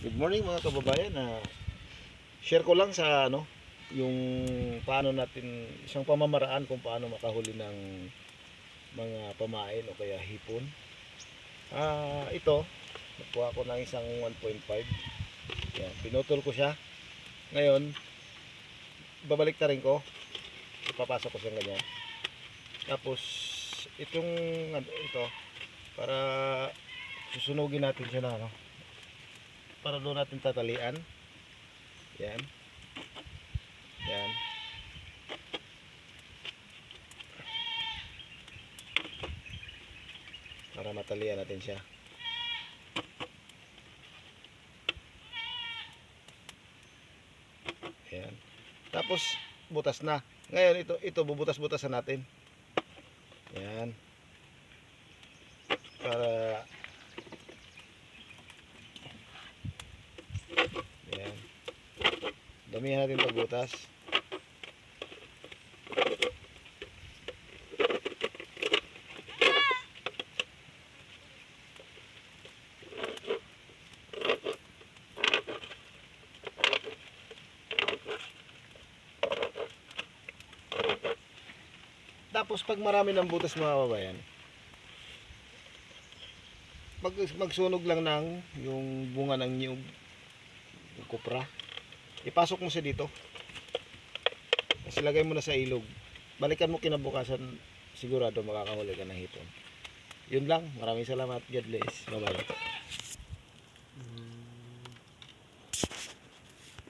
Good morning mga kababayan. na share ko lang sa ano, yung paano natin isang pamamaraan kung paano makahuli ng mga pamain o kaya hipon. Ah, ito, nakuha ko ng isang 1.5. Yan, pinutol ko siya. Ngayon, babalik ta rin ko. Ipapasok ko siya ganyan. Tapos itong ano, ito para susunugin natin siya na ano, para doon natin tatalian. Yan. Yan. Para matalian natin siya. Yan. Tapos butas na. Ngayon ito ito bubutas-butasan natin. Yan. Para Yan. Damihan natin pagbutas. Tapos pag marami ng butas mga kababayan, mag magsunog lang ng yung bunga ng niyog, yung kupra. Ipasok mo siya dito. Tapos ilagay mo na sa ilog. Balikan mo kinabukasan, sigurado makakahuli ka ng hipon. Yun lang. Maraming salamat. God bless. Bye-bye.